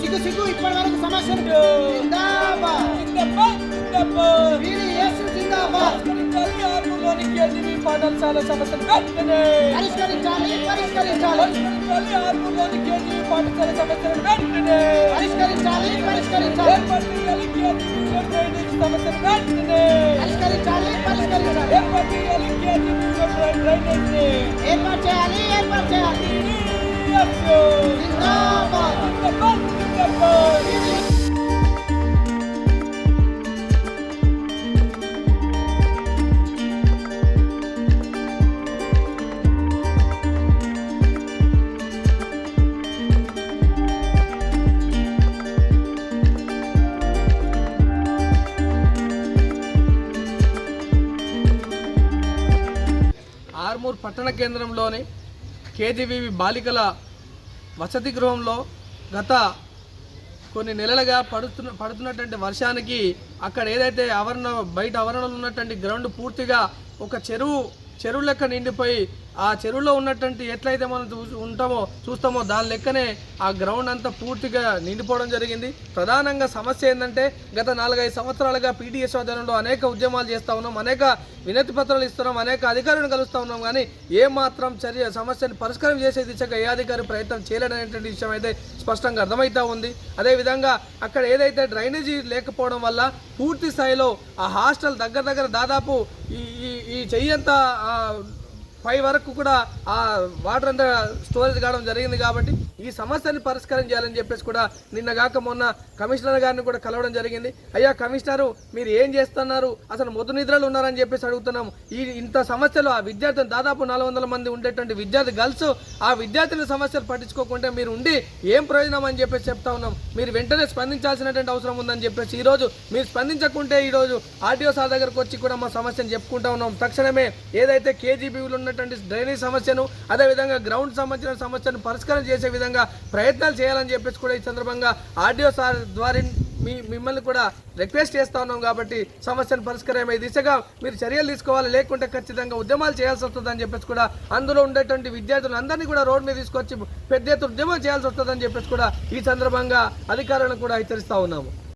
సిగ్గు సిగ్గు ఇప్పటి వరకు సమస్యలు పాఠశాల సమస్యను వెంటనే. పరిష్కరించాలి పరిష్కరించాలి. పరిష్కరించాలి. ఆర్మూర్లోని కేజీబీ పాఠశాల సమస్యను వెంటనే. పరిష్కరించాలి పరిష్కరించాలి. ఏర్పాటు చేయాలి కేజీబీలో డ్రైనేజ్ సమస్యను వెంటనే పరిష్కరించాలి పరిష్కరించాలి. ఏర్పాటు చేయాలి కేజీబీలో డ్రైనేజ్ని ఏర్పాటు చేయాలి ఏర్పాటు చేయాలి. జిందాబాద్. ఆర్మూర్ పట్టణ కేంద్రంలోని కేజీవీవి బాలికల వసతి గృహంలో గత కొన్ని నెలలుగా పడుతున్న పడుతున్నటువంటి వర్షానికి అక్కడ ఏదైతే ఆవరణ బయట ఆవరణలో ఉన్నటువంటి గ్రౌండ్ పూర్తిగా ఒక చెరువు చెరువు లెక్క నిండిపోయి ఆ చెరువులో ఉన్నటువంటి ఎట్లయితే మనం చూ- ఉంటామో చూస్తామో దాని లెక్కనే ఆ గ్రౌండ్ అంతా పూర్తిగా నిండిపోవడం జరిగింది. ప్రధానంగా సమస్య ఏంటంటే గత నాలుగైదు సంవత్సరాలుగా పీటీఎస్ ఆధ్వర్యంలో అనేక ఉద్యమాలు చేస్తూ ఉన్నాం అనేక వినతి పత్రాలు ఇస్తున్నాం అనేక అధికారులను కలుస్తూ ఉన్నాం కానీ ఏ మాత్రం చర్య సమస్యను పరిష్కారం చేసే దిశగా ఏ అధికారి ప్రయత్నం చేయలేదనేటువంటి విషయం అయితే స్పష్టంగా అర్థమవుతూ ఉంది. అదేవిధంగా అక్కడ ఏదైతే డ్రైనేజీ లేకపోవడం వల్ల పూర్తి స్థాయిలో ఆ హాస్టల్ దగ్గర దగ్గర దాదాపు ఈ ఈ ఈ చెయ్యంతా పై వరకు కూడా ఆ వాటర్ అంతా స్టోరేజ్ కావడం జరిగింది కాబట్టి ఈ సమస్యని పరిష్కారం చేయాలని చెప్పేసి కూడా నిన్న కాక మొన్న కమిషనర్ గారిని కూడా కలవడం జరిగింది. అయ్యా కమిషనరు మీరు ఏం చేస్తున్నారు? అసలు మొదటి నిద్రలు ఉన్నారని చెప్పేసి అడుగుతున్నాము ఈ ఇంత సమస్యలు ఆ విద్యార్థులు దాదాపు నాలుగు వందల మంది ఉండేటువంటి విద్యార్థి గర్ల్స్ ఆ విద్యార్థుల సమస్యలు పట్టించుకోకుంటే మీరు ఉండి ఏం ప్రయోజనం అని చెప్పేసి చెప్తా ఉన్నాం. మీరు వెంటనే స్పందించాల్సినటువంటి అవసరం ఉందని చెప్పేసి ఈరోజు మీరు స్పందించకుంటే ఈరోజు ఆర్టీఓ సార్ దగ్గరకు వచ్చి కూడా మా సమస్యను చెప్పుకుంటా ఉన్నాం. తక్షణమే ఏదైతే కేజీబీలో ఉన్నటువంటి డ్రైనేజ్ సమస్యను అదేవిధంగా గ్రౌండ్ సంబంధించిన సమస్యను పరిష్కారం చేసే విధంగా ప్రయత్నాలు చేయాలని చెప్పేసి కూడా ఈ సందర్భంగా ఆర్డీఓ సార్ ద్వారా మీ మిమ్మల్ని కూడా రిక్వెస్ట్ చేస్తా ఉన్నాం కాబట్టి సమస్యను పరిష్కారమే దిశగా మీరు చర్యలు తీసుకోవాలి. లేకుంటే ఖచ్చితంగా ఉద్యమాలు చేయాల్సి వస్తుందని చెప్పేసి కూడా అందులో ఉండేటువంటి విద్యార్థులు అందరినీ కూడా రోడ్ మీద తీసుకొచ్చి పెద్ద ఎత్తున ఉద్యమం చేయాల్సి వస్తుందని చెప్పేసి కూడా ఈ సందర్భంగా అధికారులను కూడా హెచ్చరిస్తా ఉన్నాము.